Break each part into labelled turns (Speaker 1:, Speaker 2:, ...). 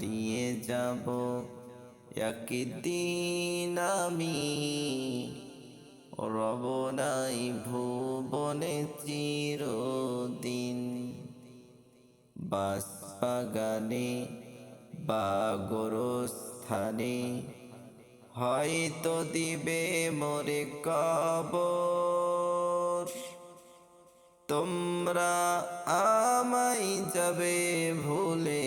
Speaker 1: হারিয়ে যাব। একদিন আমি রব নাই ভুবনে চিরদিন। বাস বাগানে বা গোরস্থানে হয়তো দিবে মোরে কবর। তোমরা আমায় যাবে ভুলে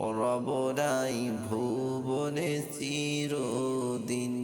Speaker 1: রবরাই ভুবনে চিরদিন।